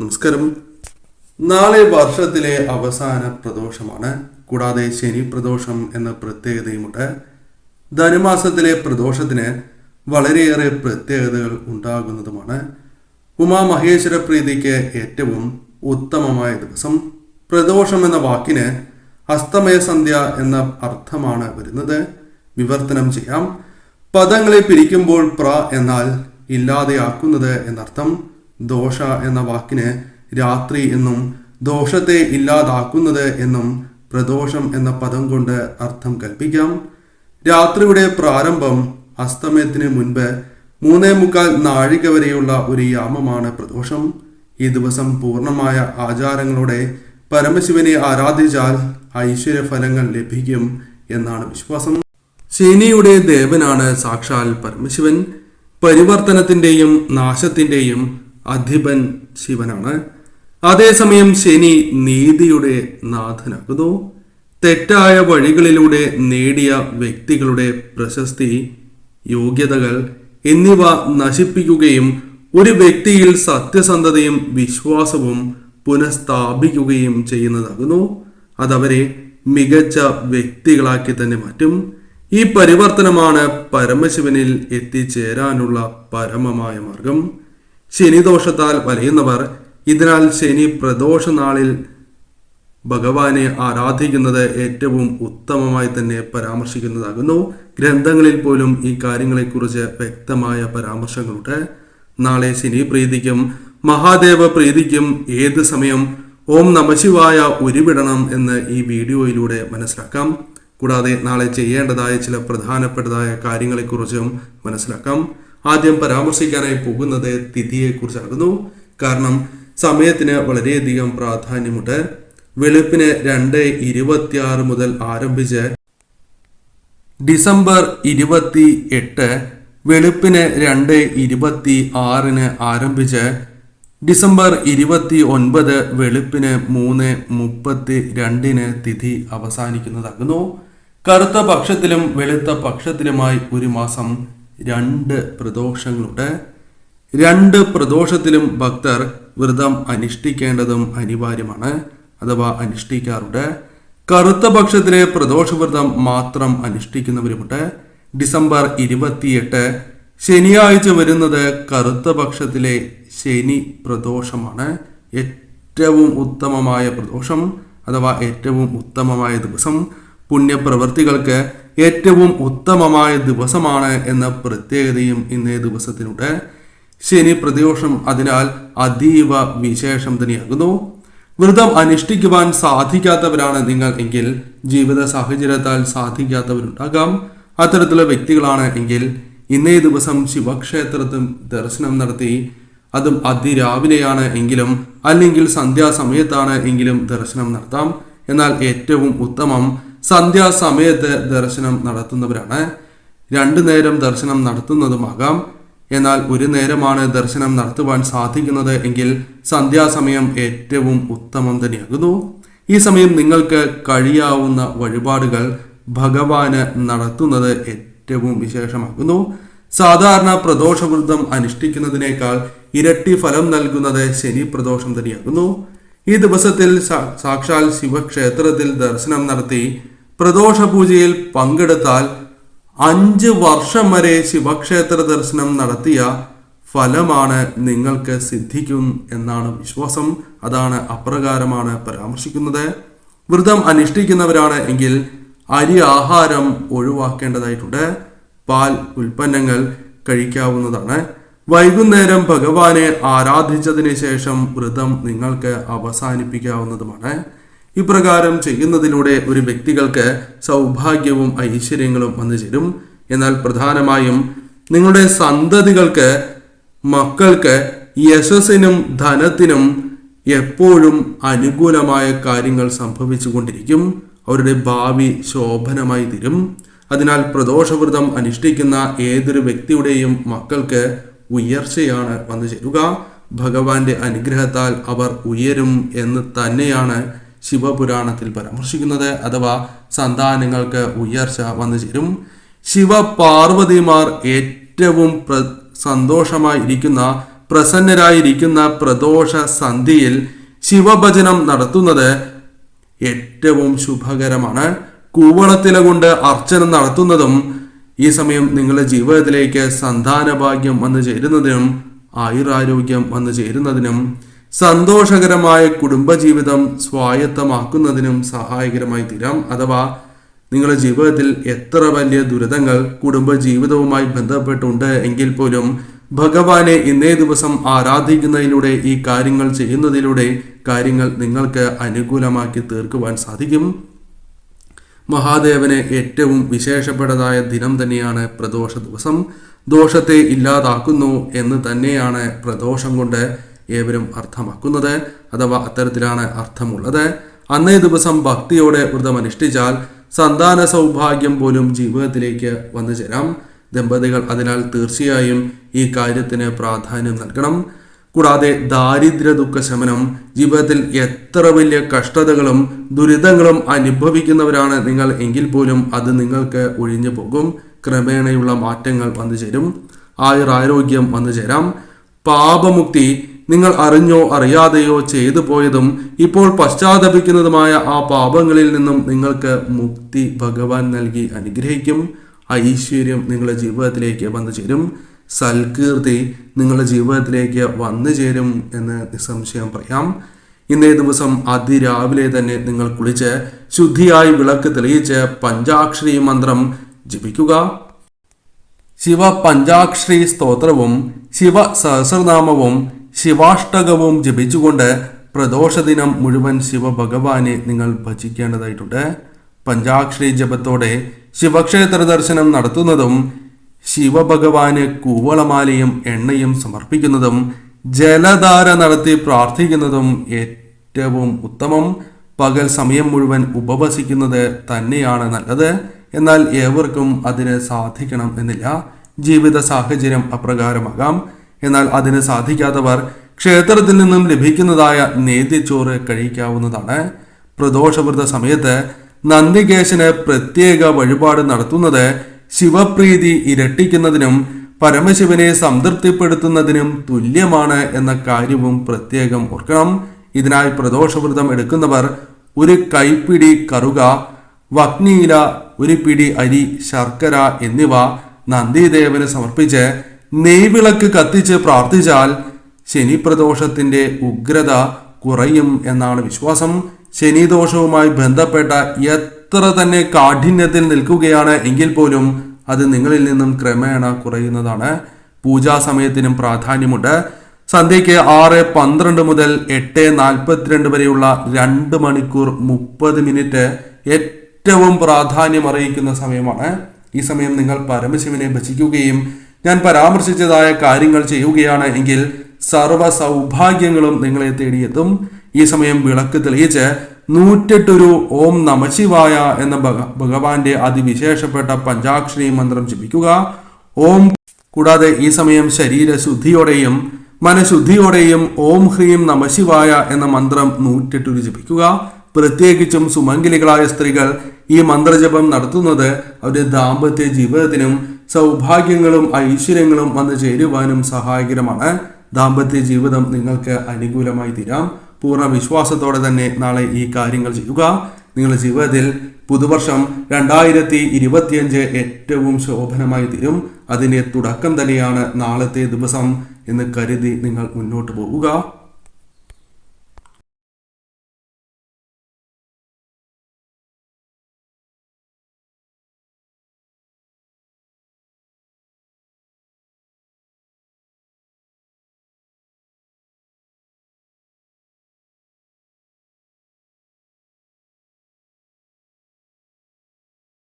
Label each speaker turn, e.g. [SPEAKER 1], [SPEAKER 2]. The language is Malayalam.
[SPEAKER 1] നമസ്കാരം. നാളെ വർഷത്തിലെ അവസാന പ്രദോഷമാണ്. കൂടാതെ ശനി പ്രദോഷം എന്ന പ്രത്യേകതയുമുണ്ട്. ധനുമാസത്തിലെ പ്രദോഷത്തിന് വളരെയേറെ പ്രത്യേകതകൾ ഉണ്ടാകുന്നതുമാണ്. ഉമാമഹേശ്വര പ്രീതിക്ക് ഏറ്റവും ഉത്തമമായ ദിവസം. പ്രദോഷം എന്ന വാക്കിന് അസ്തമയ സന്ധ്യ എന്ന അർത്ഥമാണ് വരുന്നത്. വിവർത്തനം ചെയ്യാം. പദങ്ങളെ പിരിക്കുമ്പോൾ പ്ര എന്നാൽ ഇല്ലാതെയാക്കുന്നത് എന്നർത്ഥം. ദോഷ എന്ന വാക്കിന് രാത്രി എന്നും ദോഷത്തെ ഇല്ലാതാക്കുന്നത് എന്നും പ്രദോഷം എന്ന പദം കൊണ്ട് അർത്ഥം കൽപ്പിക്കാം. രാത്രിയുടെ പ്രാരംഭം അസ്തമയത്തിന് മുൻപ് മൂന്നേ മുക്കാൽ നാഴിക വരെയുള്ള ഒരു യാമമാണ് പ്രദോഷം. ഈ ദിവസം പൂർണമായ ആചാരങ്ങളോടെ പരമശിവനെ ആരാധിച്ചാൽ ഐശ്വര്യഫലങ്ങൾ ലഭിക്കും എന്നാണ് വിശ്വാസം. ശനിയുടെ ദേവനാണ് സാക്ഷാൽ പരമശിവൻ. പരിവർത്തനത്തിന്റെയും നാശത്തിന്റെയും അധിപൻ ശിവനാണ്. അതേസമയം ശനി നീതിയുടെ നാഥനാകുന്നു. തെറ്റായ വഴികളിലൂടെ നേടിയ വ്യക്തികളുടെ പ്രശസ്തി യോഗ്യതകൾ എന്നിവ നശിപ്പിക്കുകയും ഒരു വ്യക്തിയിൽ സത്യസന്ധതയും വിശ്വാസവും പുനഃസ്ഥാപിക്കുകയും ചെയ്യുന്നതാകുന്നു. അതവരെ മികച്ച വ്യക്തികളാക്കി തന്നെ മാറ്റും. ഈ പരിവർത്തനമാണ് പരമശിവനിൽ എത്തിച്ചേരാനുള്ള പരമമായ മാർഗം. ശനിദോഷത്താൽ വലയുന്നവർ ഇതിനാൽ ശനി പ്രദോഷ നാളിൽ ഭഗവാനെ ആരാധിക്കുന്നത് ഏറ്റവും ഉത്തമമായി തന്നെ പരാമർശിക്കുന്നതാകുന്നു. ഗ്രന്ഥങ്ങളിൽ പോലും ഈ കാര്യങ്ങളെക്കുറിച്ച് വ്യക്തമായ പരാമർശങ്ങളുണ്ട്. നാളെ ശനി പ്രീതിക്കും മഹാദേവ പ്രീതിക്കും ഏത് സമയം ഓം നമശിവായ ഉരുവിടണം എന്ന് ഈ വീഡിയോയിലൂടെ മനസ്സിലാക്കാം. കൂടാതെ നാളെ ചെയ്യേണ്ടതായ ചില പ്രധാനപ്പെട്ടതായ കാര്യങ്ങളെക്കുറിച്ചും മനസ്സിലാക്കാം. ആദ്യം പരാമർശിക്കാനായി പോകുന്നത് തിഥിയെക്കുറിച്ചാകുന്നു. കാരണം സമയത്തിന് വളരെയധികം പ്രാധാന്യമുണ്ട്. വെളുപ്പിന് രണ്ട് ഇരുപത്തിയാറ് മുതൽ ആരംഭിച്ച് ഡിസംബർ ഇരുപത്തി എട്ട് വെളുപ്പിന് രണ്ട് ഇരുപത്തി ആറിന് ആരംഭിച്ച് ഡിസംബർ ഇരുപത്തി ഒൻപത് വെളുപ്പിന് മൂന്ന് മുപ്പത്തി രണ്ടിന് തിഥി അവസാനിക്കുന്നതാകുന്നു. കറുത്ത പക്ഷത്തിലും വെളുത്ത പക്ഷത്തിലുമായി ഒരു മാസം രണ്ട് പ്രദോഷങ്ങളുടെ രണ്ട് പ്രദോഷത്തിലും ഭക്തർ വ്രതം അനുഷ്ഠിക്കേണ്ടതും അനിവാര്യമാണ്. അഥവാ അനുഷ്ഠിക്കാറുണ്ട്. കറുത്ത പക്ഷത്തിലെ പ്രദോഷവ്രതം മാത്രം അനുഷ്ഠിക്കുന്നവരുമുണ്ട്. ഡിസംബർ ഇരുപത്തിയെട്ട് ശനിയാഴ്ച വരുന്നത് കറുത്ത പക്ഷത്തിലെ ശനി പ്രദോഷമാണ്. ഏറ്റവും ഉത്തമമായ പ്രദോഷം അഥവാ ഏറ്റവും ഉത്തമമായ ദിവസം. പുണ്യപ്രവർത്തികൾക്ക് ഏറ്റവും ഉത്തമമായ ദിവസമാണ് എന്ന പ്രത്യേകതയും ഇന്നേ ദിവസത്തിനുണ്ട്. ശനി പ്രദോഷം അതിനാൽ അതീവ വിശേഷം തന്നെയാകുന്നു. വ്രതം അനുഷ്ഠിക്കുവാൻ സാധിക്കാത്തവരാണ് നിങ്ങൾ എങ്കിൽ ജീവിത സാഹചര്യത്താൽ സാധിക്കാത്തവരുണ്ടാകാം. അത്തരത്തിലുള്ള വ്യക്തികളാണ് എങ്കിൽ ഇന്നേ ദിവസം ശിവക്ഷേത്രത്തിൽ ദർശനം നടത്തി അതും അതിരാവിലെയാണ് എങ്കിലും അല്ലെങ്കിൽ സന്ധ്യാസമയത്താണ് എങ്കിലും ദർശനം നടത്താം. എന്നാൽ ഏറ്റവും ഉത്തമം സന്ധ്യാസമയത്ത് ദർശനം നടത്തുന്നവരാണ്. രണ്ടു നേരം ദർശനം നടത്തുന്നതുമാകാം. എന്നാൽ ഒരു നേരമാണ് ദർശനം നടത്തുവാൻ സാധിക്കുന്നത് എങ്കിൽ സന്ധ്യാസമയം ഏറ്റവും ഉത്തമം തന്നെയാകുന്നു. ഈ സമയം നിങ്ങൾക്ക് കഴിയാവുന്ന വഴിപാടുകൾ ഭഗവാന് നടത്തുന്നത് ഏറ്റവും വിശേഷമാകുന്നു. സാധാരണ പ്രദോഷവൃദ്ധം അനുഷ്ഠിക്കുന്നതിനേക്കാൾ ഇരട്ടി ഫലം നൽകുന്നത് ശനി പ്രദോഷം തന്നെയാകുന്നു. ഈ ദിവസത്തിൽ സാക്ഷാൽ ശിവക്ഷേത്രത്തിൽ ദർശനം നടത്തി പ്രദോഷ പൂജയിൽ പങ്കെടുത്താൽ അഞ്ച് വർഷം വരെ ശിവക്ഷേത്ര ദർശനം നടത്തിയ ഫലമാണ് നിങ്ങൾക്ക് സിദ്ധിക്കും എന്നാണ് വിശ്വാസം. അതാണ് അപ്രകാരമാണ് പരാമർശിക്കുന്നത്. വ്രതം അനുഷ്ഠിക്കുന്നവരാണ് എങ്കിൽ അരി ആഹാരം ഒഴിവാക്കേണ്ടതായിട്ടുണ്ട്. പാൽ ഉൽപ്പന്നങ്ങൾ കഴിക്കാവുന്നതാണ്. വൈകുന്നേരം ഭഗവാനെ ആരാധിച്ചതിന് ശേഷം വ്രതം നിങ്ങൾക്ക് അവസാനിപ്പിക്കാവുന്നതുമാണ്. ഇപ്രകാരം ചെയ്യുന്നതിലൂടെ ഒരു വ്യക്തികൾക്ക് സൗഭാഗ്യവും ഐശ്വര്യങ്ങളും വന്നു ചേരും. എന്നാൽ പ്രധാനമായും നിങ്ങളുടെ സന്തതികൾക്ക് മക്കൾക്ക് യശസ്സിനും ധനത്തിനും എപ്പോഴും അനുകൂലമായ കാര്യങ്ങൾ സംഭവിച്ചുകൊണ്ടിരിക്കും. അവരുടെ ഭാവി ശോഭനമായി തീരും. അതിനാൽ പ്രദോഷവ്രതം അനുഷ്ഠിക്കുന്ന ഏതൊരു വ്യക്തിയുടെയും മക്കൾക്ക് ഉയർച്ചയാണ് വന്നു ചേരുക. ഭഗവാന്റെ അനുഗ്രഹത്താൽ അവർ ഉയരും എന്ന് തന്നെയാണ് ശിവപുരാണത്തിൽ പരാമർശിക്കുന്നത് അഥവാ സന്താനങ്ങൾക്ക് ഉയർച്ച വന്നു ചേരും. ശിവപാർവതിമാർ ഏറ്റവും പ്ര സന്തോഷമായി ഇരിക്കുന്ന പ്രസന്നരായിരിക്കുന്ന പ്രദോഷ സന്ധിയിൽ ശിവഭജനം നടത്തുന്നത് ഏറ്റവും ശുഭകരമാണ്. കൂവളത്തില കൊണ്ട് അർച്ചന നടത്തുന്നതും ഈ സമയം നിങ്ങളുടെ ജീവിതത്തിലേക്ക് സന്താന ഭാഗ്യം വന്നു ചേരുന്നതിനും ആയുരാരോഗ്യം വന്നു ചേരുന്നതിനും സന്തോഷകരമായ കുടുംബജീവിതം സ്വായത്തമാക്കുന്നതിനും സഹായകരമായി തീരാം. അഥവാ നിങ്ങളുടെ ജീവിതത്തിൽ എത്ര വലിയ ദുരിതങ്ങൾ കുടുംബജീവിതവുമായി ബന്ധപ്പെട്ടുണ്ട് എങ്കിൽ പോലും ഭഗവാനെ ഇന്നേ ദിവസം ആരാധിക്കുന്നതിലൂടെ ഈ കാര്യങ്ങൾ ചെയ്യുന്നതിലൂടെ കാര്യങ്ങൾ നിങ്ങൾക്ക് അനുകൂലമാക്കി തീർക്കുവാൻ സാധിക്കും. മഹാദേവനെ ഏറ്റവും വിശേഷപ്പെട്ടതായ ദിനം തന്നെയാണ് പ്രദോഷ ദിവസം. ദോഷത്തെ ഇല്ലാതാക്കുന്നു എന്ന് തന്നെയാണ് പ്രദോഷം കൊണ്ട് ഏവരും അർത്ഥമാക്കുന്നത് അഥവാ അത്തരത്തിലാണ് അർത്ഥമുള്ളത്. അന്നേ ദിവസം ഭക്തിയോടെ വ്രതം അനുഷ്ഠിച്ചാൽ സന്താന സൗഭാഗ്യം പോലും ജീവിതത്തിലേക്ക് വന്നു ചേരാം. ദമ്പതികൾ അതിനാൽ തീർച്ചയായും ഈ കാര്യത്തിന് പ്രാധാന്യം നൽകണം. കൂടാതെ ദാരിദ്ര്യ ദുഃഖ ശമനം ജീവിതത്തിൽ എത്ര വലിയ കഷ്ടതകളും ദുരിതങ്ങളും അനുഭവിക്കുന്നവരാണ് നിങ്ങൾ എങ്കിൽ പോലും അത് നിങ്ങൾക്ക് ഒഴിഞ്ഞു പോകും. ക്രമേണയുള്ള മാറ്റങ്ങൾ വന്നു ചേരും. ആയുർ ആരോഗ്യം വന്നു ചേരാം. പാപമുക്തി നിങ്ങൾ അറിഞ്ഞോ അറിയാതെയോ ചെയ്തു പോയതും ഇപ്പോൾ പശ്ചാത്തപിക്കുന്നതുമായ ആ പാപങ്ങളിൽ നിന്നും നിങ്ങൾക്ക് മുക്തി ഭഗവാൻ നൽകി അനുഗ്രഹിക്കും. ഐശ്വര്യം നിങ്ങളുടെ ജീവിതത്തിലേക്ക് വന്നു ചേരും. സൽകീർത്തി നിങ്ങളുടെ ജീവിതത്തിലേക്ക് വന്നു ചേരും എന്ന് നിസ്സംശയം പറയാം. ഇന്നേ ദിവസം അതിരാവിലെ തന്നെ നിങ്ങൾ കുളിച്ച് ശുദ്ധിയായി വിളക്ക് തെളിയിച്ച് പഞ്ചാക്ഷരി മന്ത്രം ജപിക്കുക. ശിവ പഞ്ചാക്ഷരി സ്തോത്രവും ശിവ സഹസ്രനാമവും ശിവാഷ്ടകവും ജപിച്ചുകൊണ്ട് പ്രദോഷ ദിനം മുഴുവൻ ശിവഭഗവാനെ നിങ്ങൾ ഭജിക്കേണ്ടതായിട്ടുണ്ട്. പഞ്ചാക്ഷരി ജപത്തോടെ ശിവക്ഷേത്ര ദർശനം നടത്തുന്നതും ശിവഭഗവാന് കൂവളമാലയും എണ്ണയും സമർപ്പിക്കുന്നതും ജലധാര നടത്തി പ്രാർത്ഥിക്കുന്നതും ഏറ്റവും ഉത്തമം. പകൽ സമയം മുഴുവൻ ഉപവസിക്കുന്നത് തന്നെയാണ് നല്ലത്. എന്നാൽ ഏവർക്കും അതിന് സാധിക്കണം എന്നില്ല. ജീവിത സാഹചര്യം അപ്രകാരമാകാം. എന്നാൽ അതിന് സാധിക്കാത്തവർ ക്ഷേത്രത്തിൽ നിന്നും ലഭിക്കുന്നതായ നേദ്യച്ചോറ് കഴിക്കാവുന്നതാണ്. പ്രദോഷവ്രത സമയത്ത് നന്ദികേശന് പ്രത്യേക വഴിപാട് നടത്തുന്നത് ശിവപ്രീതി ഇരട്ടിക്കുന്നതിനും പരമശിവനെ സംതൃപ്തിപ്പെടുത്തുന്നതിനും തുല്യമാണ് എന്ന കാര്യവും പ്രത്യേകം ഓർക്കണം. ഇതിനായി പ്രദോഷവ്രതം എടുക്കുന്നവർ ഒരു കൈപ്പിടി കറുക വഗ്നിയില ഒരു പിടി അരി ശർക്കര എന്നിവ നന്ദിദേവന് സമർപ്പിച്ച് നെയ്വിളക്ക് കത്തിച്ച് പ്രാർത്ഥിച്ചാൽ ശനിപ്രദോഷത്തിന്റെ ഉഗ്രത കുറയും എന്നാണ് വിശ്വാസം. ശനിദോഷവുമായി ബന്ധപ്പെട്ട എത്ര തന്നെ കാഠിന്യത്തിൽ നിൽക്കുകയാണ് എങ്കിൽ പോലും അത് നിങ്ങളിൽ നിന്നും ക്രമേണ കുറയുന്നതാണ്. പൂജാ സമയത്തിനും പ്രാധാന്യമുണ്ട്. സന്ധ്യയ്ക്ക് ആറ് പന്ത്രണ്ട് മുതൽ എട്ട് നാൽപ്പത്തിരണ്ട് വരെയുള്ള രണ്ട് മണിക്കൂർ മുപ്പത് മിനിറ്റ് ഏറ്റവും പ്രാധാന്യം അറിയിക്കുന്ന സമയമാണ്. ഈ സമയം നിങ്ങൾ പരമശിവനെ ഭജിക്കുകയും ഞാൻ പരാമർശിച്ചതായ കാര്യങ്ങൾ ചെയ്യുകയാണ് എങ്കിൽ സർവ സൗഭാഗ്യങ്ങളും നിങ്ങളെ തേടിയെത്തും. ഈ സമയം വിളക്ക് തെളിയിച്ച് നൂറ്റെട്ടൊരു ഓം നമശിവായ എന്ന ഭഗ- ഭഗവാന്റെ അതിവിശേഷപ്പെട്ട പഞ്ചാക്ഷരി മന്ത്രം ജപിക്കുക. ഓം കൂടാതെ ഈ സമയം ശരീരശുദ്ധിയോടെയും മനഃശുദ്ധിയോടെയും ഓം ഹ്രീം നമശിവായ എന്ന മന്ത്രം നൂറ്റെട്ടൊരു ജപിക്കുക. പ്രത്യേകിച്ചും സുമംഗലികളായ സ്ത്രീകൾ ഈ മന്ത്രജപം നടത്തുന്നത് അവരുടെ ദാമ്പത്യ ജീവിതത്തിനും സൗഭാഗ്യങ്ങളും ഐശ്വര്യങ്ങളും വന്നു ചേരുവാനും സഹായകരമാണ്. ദാമ്പത്യ ജീവിതം നിങ്ങൾക്ക് അനുകൂലമായി തീരാം. പൂർണ വിശ്വാസത്തോടെ തന്നെ നാളെ ഈ കാര്യങ്ങൾ ചെയ്യുക. നിങ്ങളുടെ ജീവിതത്തിൽ പുതുവർഷം രണ്ടായിരത്തി ഇരുപത്തിയഞ്ച് ഏറ്റവും ശോഭനമായി തീരും. അതിന്റെ തുടക്കം തന്നെയാണ് നാളത്തെ ദിവസം എന്ന് കരുതി നിങ്ങൾ മുന്നോട്ട് പോവുക.